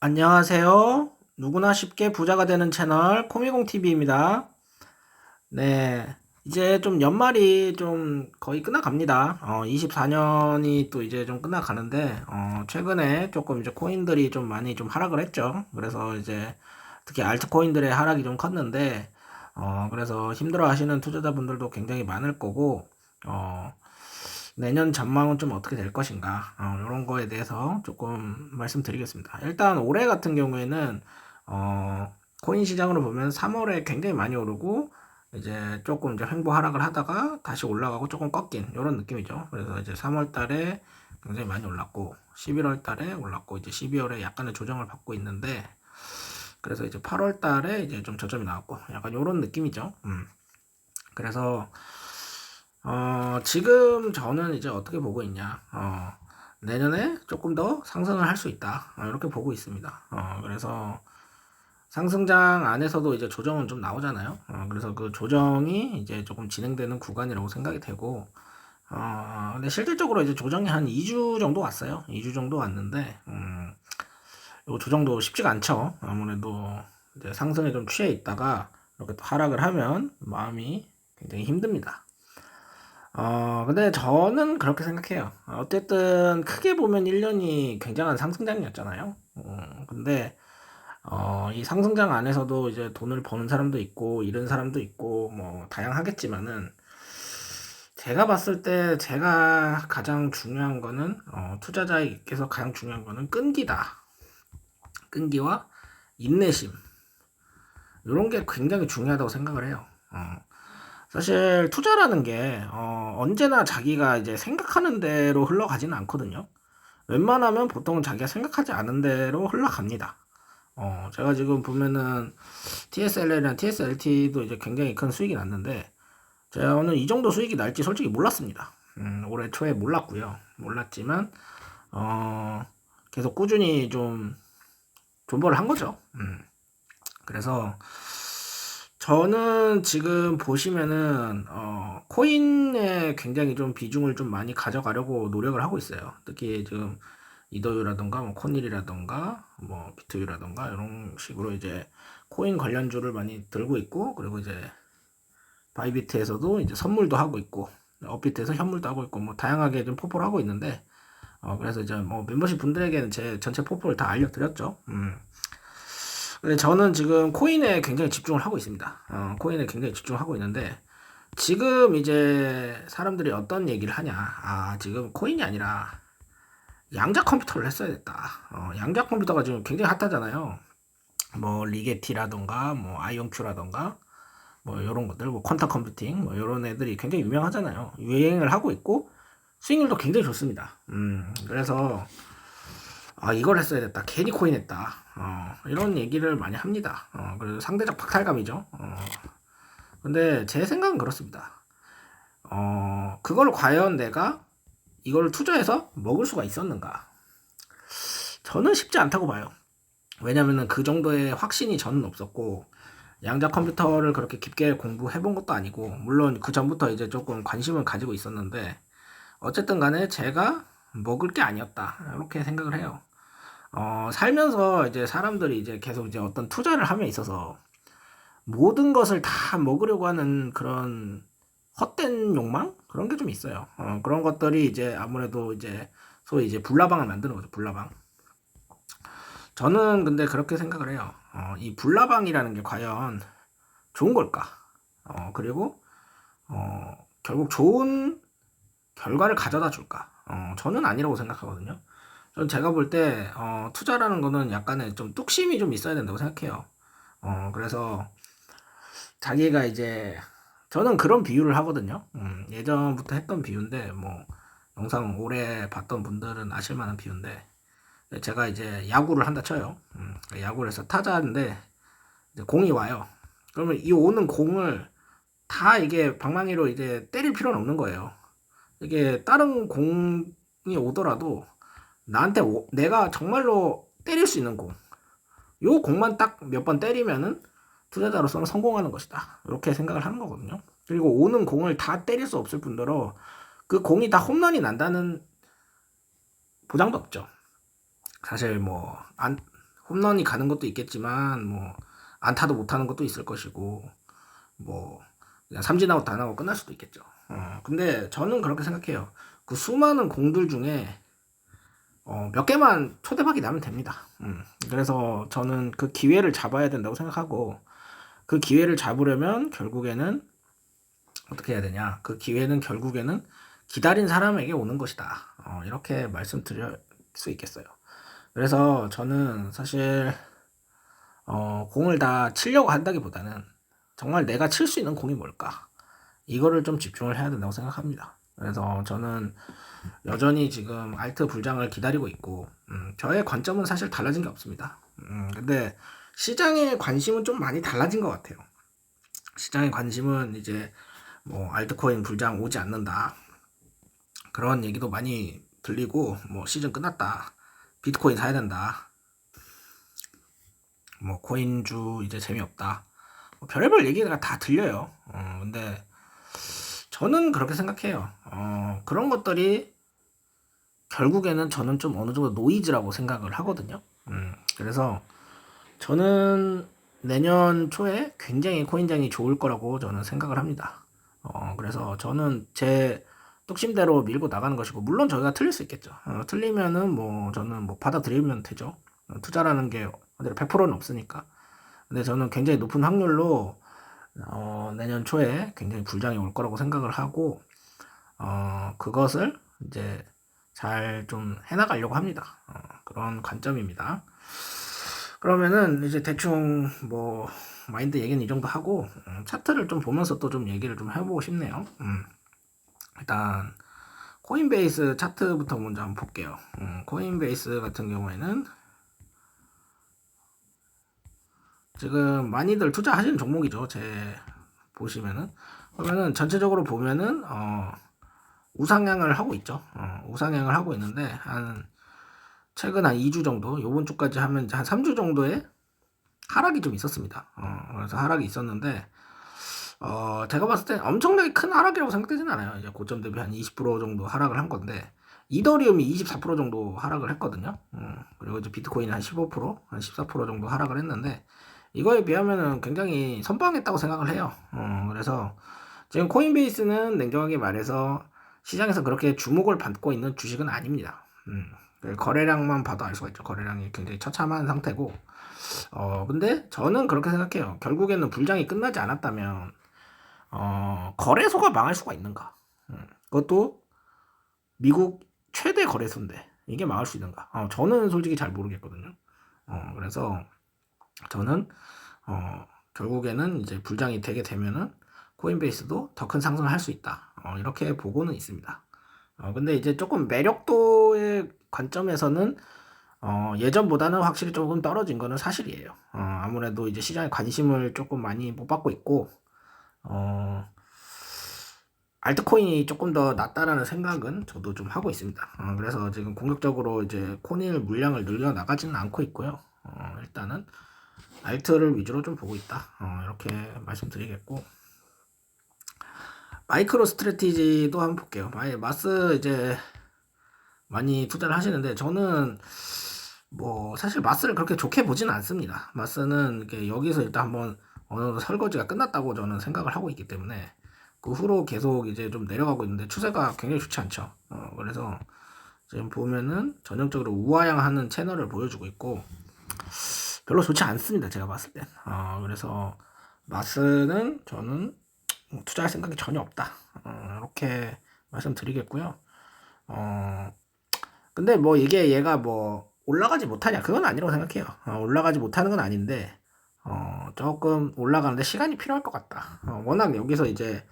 안녕하세요. 누구나 쉽게 부자가 되는 채널 코미공TV입니다. 네. 이제 좀 연말이 좀 거의 끝나갑니다. 어, 24년이 또 이제 좀 끝나가는데, 어, 최근에 조금 이제 코인들이 좀 많이 좀 하락을 했죠. 그래서 이제 특히 알트코인들의 하락이 좀 컸는데, 어, 그래서 힘들어 하시는 투자자분들도 굉장히 많을 거고, 어, 내년 전망은 좀 어떻게 될 것인가 어, 이런 거에 대해서 조금 말씀드리겠습니다. 일단 올해 같은 경우에는 어, 코인 시장으로 보면 3월에 굉장히 많이 오르고 이제 조금 이제 횡보 하락을 하다가 다시 올라가고 조금 꺾인 이런 느낌이죠. 그래서 이제 3월 달에 굉장히 많이 올랐고 11월 달에 올랐고 이제 12월에 약간의 조정을 받고 있는데 그래서 이제 8월 달에 이제 좀 저점이 나왔고 약간 이런 느낌이죠. 음. 그래서 어, 지금 저는 이제 어떻게 보고 있냐. 어, 내년에 조금 더 상승을 할 수 있다. 어, 이렇게 보고 있습니다. 어, 그래서 상승장 안에서도 이제 조정은 좀 나오잖아요. 어, 그래서 그 조정이 이제 조금 진행되는 구간이라고 생각이 되고, 어, 근데 실질적으로 이제 조정이 한 2주 정도 왔어요. 2주 정도 왔는데, 음, 요 조정도 쉽지가 않죠. 아무래도 이제 상승에 좀 취해 있다가 이렇게 또 하락을 하면 마음이 굉장히 힘듭니다. 어, 근데 저는 그렇게 생각해요. 어쨌든 크게 보면 1년이 굉장한 상승장이었잖아요. 어, 근데 어, 이 상승장 안에서도 이제 돈을 버는 사람도 있고 잃은 사람도 있고 뭐 다양하겠지만은 제가 봤을 때 제가 가장 중요한 거는 어, 투자자에게서 가장 중요한 거는 끈기다. 끈기와 인내심. 이런 게 굉장히 중요하다고 생각을 해요. 어. 사실 투자라는 게 어, 언제나 자기가 이제 생각하는 대로 흘러가지는 않거든요. 웬만하면 보통은 자기가 생각하지 않은 대로 흘러갑니다. 어, 제가 지금 보면은 TSLL이랑 TSLT도 이제 굉장히 큰 수익이 났는데 오늘 이 정도 수익이 날지 솔직히 몰랐습니다. 음, 올해 초에 몰랐고요. 몰랐지만 어, 계속 꾸준히 좀 존버를 한 거죠. 음, 그래서 저는 지금 보시면은 어, 코인에 굉장히 좀 비중을 좀 많이 가져가려고 노력을 하고 있어요. 특히 지금 이더유라던가 뭐 코닐이라던가 뭐 비트유라던가 이런 식으로 이제 코인 관련주를 많이 들고 있고 그리고 이제 바이비트에서도 이제 선물도 하고 있고 업비트에서 현물도 하고 있고 뭐 다양하게 좀 포포를 하고 있는데 어 그래서 이제 뭐 멤버십 분들에게는 제 전체 포포를 다 알려드렸죠. 음. 근데 저는 지금 코인에 굉장히 집중을 하고 있습니다. 어, 코인에 굉장히 집중을 하고 있는데 지금 이제 사람들이 어떤 얘기를 하냐? 아 지금 코인이 아니라 양자 컴퓨터를 했어야 됐다. 어, 양자 컴퓨터가 지금 굉장히 핫하잖아요. 뭐 리게티라던가 뭐 아이온큐라던가 뭐 이런 것들, 뭐 퀀텀 컴퓨팅 뭐 이런 애들이 굉장히 유명하잖아요. 유행을 하고 있고 수익률도 굉장히 좋습니다. 음, 그래서 아 이걸 했어야 됐다. 괜히 코인 했다. 어, 이런 얘기를 많이 합니다. 어, 그래서 상대적 박탈감이죠. 어, 근데 제 생각은 그렇습니다. 어, 그걸 과연 내가 이걸 투자해서 먹을 수가 있었는가? 저는 쉽지 않다고 봐요. 왜냐면은 그 정도의 확신이 저는 없었고, 양자 컴퓨터를 그렇게 깊게 공부해 본 것도 아니고, 물론 그 전부터 이제 조금 관심을 가지고 있었는데, 어쨌든 간에 제가 먹을 게 아니었다. 이렇게 생각을 해요. 어, 살면서 이제 사람들이 이제 계속 이제 어떤 투자를 함에 있어서 모든 것을 다 먹으려고 하는 그런 헛된 욕망? 그런 게 좀 있어요. 어, 그런 것들이 이제 아무래도 이제 소위 이제 불나방을 만드는 거죠. 불나방. 저는 근데 그렇게 생각을 해요. 어, 이 불나방이라는 게 과연 좋은 걸까? 어, 그리고 어, 결국 좋은 결과를 가져다 줄까? 어, 저는 아니라고 생각하거든요. 전 제가 볼 때, 어, 투자라는 거는 약간의 좀 뚝심이 좀 있어야 된다고 생각해요. 어, 그래서 자기가 이제, 저는 그런 비유를 하거든요. 음, 예전부터 했던 비유인데, 뭐, 영상 오래 봤던 분들은 아실 만한 비유인데, 제가 이제 야구를 한다 쳐요. 음, 야구를 해서 타자인데, 공이 와요. 그러면 이 오는 공을 다 이게 방망이로 이제 때릴 필요는 없는 거예요. 이게 다른 공이 오더라도 나한테 오, 내가 정말로 때릴 수 있는 공. 요 공만 딱 몇 번 때리면은 투자자로서는 성공하는 것이다. 이렇게 생각을 하는 거거든요. 그리고 오는 공을 다 때릴 수 없을 뿐더러 그 공이 다 홈런이 난다는 보장도 없죠. 사실 뭐 안, 홈런이 가는 것도 있겠지만 뭐 안타도 못 하는 것도 있을 것이고 뭐 그냥 삼진 아웃 다 나고 끝날 수도 있겠죠. 어, 근데 저는 그렇게 생각해요. 그 수많은 공들 중에 어, 몇 개만 초대박이 나면 됩니다. 음, 그래서 저는 그 기회를 잡아야 된다고 생각하고 그 기회를 잡으려면 결국에는 어떻게 해야 되냐? 그 기회는 결국에는 기다린 사람에게 오는 것이다. 어, 이렇게 말씀드릴 수 있겠어요. 그래서 저는 사실 어, 공을 다 치려고 한다기보다는 정말 내가 칠 수 있는 공이 뭘까? 이거를 좀 집중을 해야 된다고 생각합니다. 그래서 저는 여전히 지금 알트 불장을 기다리고 있고, 음, 저의 관점은 사실 달라진 게 없습니다. 음, 근데 시장의 관심은 좀 많이 달라진 것 같아요. 시장의 관심은 이제 뭐 알트코인 불장 오지 않는다. 그런 얘기도 많이 들리고, 뭐 시즌 끝났다. 비트코인 사야 된다. 뭐 코인주 이제 재미없다. 뭐 별의별 얘기가 다 들려요. 어, 근데 저는 그렇게 생각해요. 어, 그런 것들이 결국에는 저는 좀 어느 정도 노이즈라고 생각을 하거든요. 음, 그래서 저는 내년 초에 굉장히 코인장이 좋을 거라고 저는 생각을 합니다. 어, 그래서 저는 제 뚝심대로 밀고 나가는 것이고, 물론 저희가 틀릴 수 있겠죠. 어, 틀리면은 뭐 저는 뭐 받아들이면 되죠. 어, 투자라는 게 어디로 100%는 없으니까. 근데 저는 굉장히 높은 확률로 어, 내년 초에 굉장히 불장이 올 거라고 생각을 하고 어, 그것을 이제 잘 좀 해나가려고 합니다. 어, 그런 관점입니다. 그러면은 이제 대충 뭐 마인드 얘기는 이 정도 하고 음, 차트를 좀 보면서 또 좀 얘기를 좀 해보고 싶네요. 음, 일단 코인베이스 차트부터 먼저 한번 볼게요. 음, 코인베이스 같은 경우에는 지금 많이들 투자하시는 종목이죠. 제 보시면은 그러면은 전체적으로 보면은 어, 우상향을 하고 있죠. 어, 우상향을 하고 있는데 한 최근 한 2주 정도, 요번 주까지 하면 이제 한 3주 정도의 하락이 좀 있었습니다. 어, 그래서 하락이 있었는데 어, 제가 봤을 때 엄청나게 큰 하락이라고 생각되진 않아요. 이제 고점 대비 한 20% 정도 하락을 한 건데 이더리움이 24% 정도 하락을 했거든요. 음, 그리고 이제 비트코인이 한 15%, 한 14% 정도 하락을 했는데 이거에 비하면은 굉장히 선방했다고 생각을 해요. 어, 그래서 지금 코인베이스는 냉정하게 말해서 시장에서 그렇게 주목을 받고 있는 주식은 아닙니다. 음, 거래량만 봐도 알 수가 있죠. 거래량이 굉장히 처참한 상태고, 어, 근데 저는 그렇게 생각해요. 결국에는 불장이 끝나지 않았다면, 어, 거래소가 망할 수가 있는가? 음, 그것도 미국 최대 거래소인데, 이게 망할 수 있는가? 어, 저는 솔직히 잘 모르겠거든요. 어, 그래서 저는 어, 결국에는 이제 불장이 되게 되면은 코인베이스도 더 큰 상승을 할 수 있다. 어, 이렇게 보고는 있습니다. 어, 근데 이제 조금 매력도의 관점에서는 어, 예전보다는 확실히 조금 떨어진 거는 사실이에요. 어, 아무래도 이제 시장에 관심을 조금 많이 못 받고 있고, 어, 알트코인이 조금 더 낫다라는 생각은 저도 좀 하고 있습니다. 어, 그래서 지금 공격적으로 이제 코인 물량을 늘려 나가지는 않고 있고요. 어, 일단은 알트를 위주로 좀 보고 있다. 어, 이렇게 말씀드리겠고. 마이크로 스트레티지도 한번 볼게요. 마이, 마스 이제 많이 투자를 하시는데 저는 뭐 사실 마스를 그렇게 좋게 보지는 않습니다. 마스는 여기서 일단 한번 어느 정도 설거지가 끝났다고 저는 생각을 하고 있기 때문에 그 후로 계속 이제 좀 내려가고 있는데 추세가 굉장히 좋지 않죠. 어, 그래서 지금 보면은 전형적으로 우하향하는 채널을 보여주고 있고 별로 좋지 않습니다. 제가 봤을 땐. 어, 그래서 마스는 저는 뭐 투자할 생각이 전혀 없다. 어, 이렇게 말씀드리겠고요. 어, 근데 뭐 이게 얘가 뭐 올라가지 못하냐 그건 아니라고 생각해요. 어, 올라가지 못하는 건 아닌데 어, 조금 올라가는데 시간이 필요할 것 같다. 어, 워낙 여기서 이제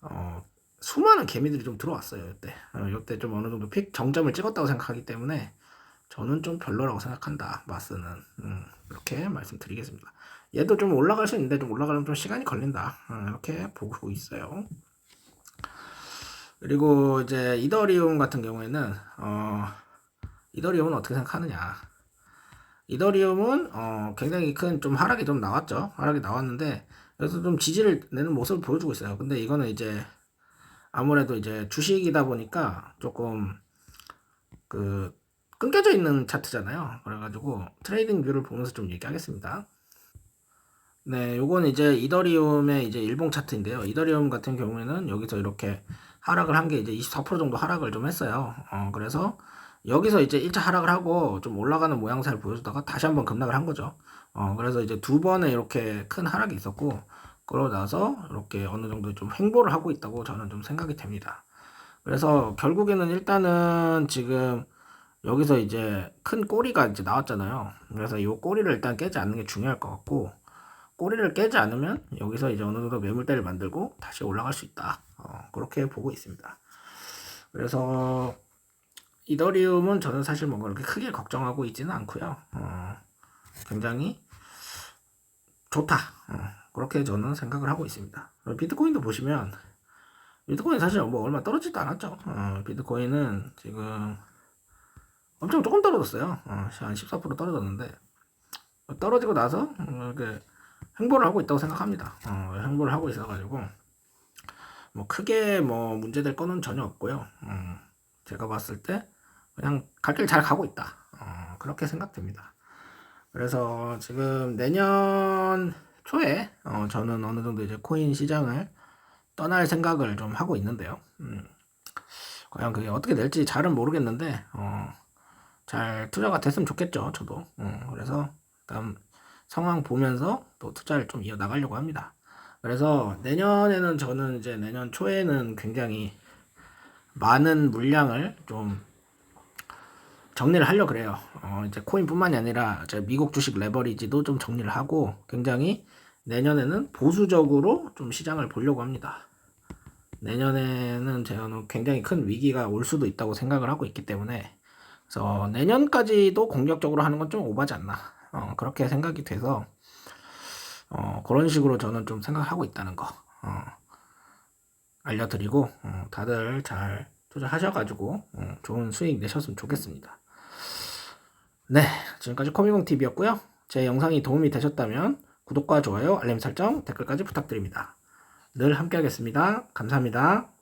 어, 수많은 개미들이 좀 들어왔어요. 이때 어, 이때 좀 어느 정도 픽 정점을 찍었다고 생각하기 때문에 저는 좀 별로라고 생각한다. 마스는 음, 이렇게 말씀드리겠습니다. 얘도 좀 올라갈 수 있는데 좀 올라가려면 좀 시간이 걸린다. 어, 이렇게 보고 있어요. 그리고 이제 이더리움 같은 경우에는 어, 이더리움은 어떻게 생각하느냐? 이더리움은 어, 굉장히 큰 좀 하락이 좀 나왔죠. 하락이 나왔는데 그래서 좀 지지를 내는 모습을 보여주고 있어요. 근데 이거는 이제 아무래도 이제 주식이다 보니까 조금 그 끊겨져 있는 차트잖아요. 그래가지고 트레이딩 뷰를 보면서 좀 얘기하겠습니다. 네, 요건 이제 이더리움의 이제 일봉 차트인데요. 이더리움 같은 경우에는 여기서 이렇게 하락을 한 게 이제 24% 정도 하락을 좀 했어요. 어, 그래서 여기서 이제 1차 하락을 하고 좀 올라가는 모양새를 보여주다가 다시 한번 급락을 한 거죠. 어, 그래서 이제 두 번에 이렇게 큰 하락이 있었고, 그러고 나서 이렇게 어느 정도 좀 횡보를 하고 있다고 저는 좀 생각이 됩니다. 그래서 결국에는 일단은 지금 여기서 이제 큰 꼬리가 이제 나왔잖아요. 그래서 이 꼬리를 일단 깨지 않는 게 중요할 것 같고, 꼬리를 깨지 않으면 여기서 이제 어느 정도 매물대를 만들고 다시 올라갈 수 있다. 어, 그렇게 보고 있습니다. 그래서 이더리움은 저는 사실 뭔가 그렇게 크게 걱정하고 있지는 않고요. 어, 굉장히 좋다. 어, 그렇게 저는 생각을 하고 있습니다. 비트코인도 보시면 비트코인 사실 뭐 얼마 떨어지도 않았죠. 어, 비트코인은 지금 엄청 조금 떨어졌어요. 어, 한14% 떨어졌는데 떨어지고 나서 어, 이렇게 행보를 하고 있다고 생각합니다. 어, 행보를 하고 있어가지고 뭐 크게 뭐 문제될 거는 전혀 없고요. 음, 제가 봤을 때 그냥 갈 길 잘 가고 있다. 어, 그렇게 생각됩니다. 그래서 지금 내년 초에 어, 저는 어느 정도 이제 코인 시장을 떠날 생각을 좀 하고 있는데요. 음, 과연 그게 어떻게 될지 잘은 모르겠는데 어, 잘 투자가 됐으면 좋겠죠. 저도. 음, 그래서 일단 상황 보면서 또 투자를 좀 이어 나가려고 합니다. 그래서 내년에는 저는 이제 내년 초에는 굉장히 많은 물량을 좀 정리를 하려 그래요. 어, 이제 코인뿐만이 아니라 미국 주식 레버리지도 좀 정리를 하고 굉장히 내년에는 보수적으로 좀 시장을 보려고 합니다. 내년에는 저는 굉장히 큰 위기가 올 수도 있다고 생각을 하고 있기 때문에 그래서 내년까지도 공격적으로 하는 건 좀 오바지 않나 어, 그렇게 생각이 돼서 어, 그런 식으로 저는 좀 생각하고 있다는 거 어, 알려드리고 어, 다들 잘 투자하셔가지고 어, 좋은 수익 내셨으면 좋겠습니다. 네, 지금까지 코미공TV였고요. 제 영상이 도움이 되셨다면 구독과 좋아요, 알림 설정, 댓글까지 부탁드립니다. 늘 함께하겠습니다. 감사합니다.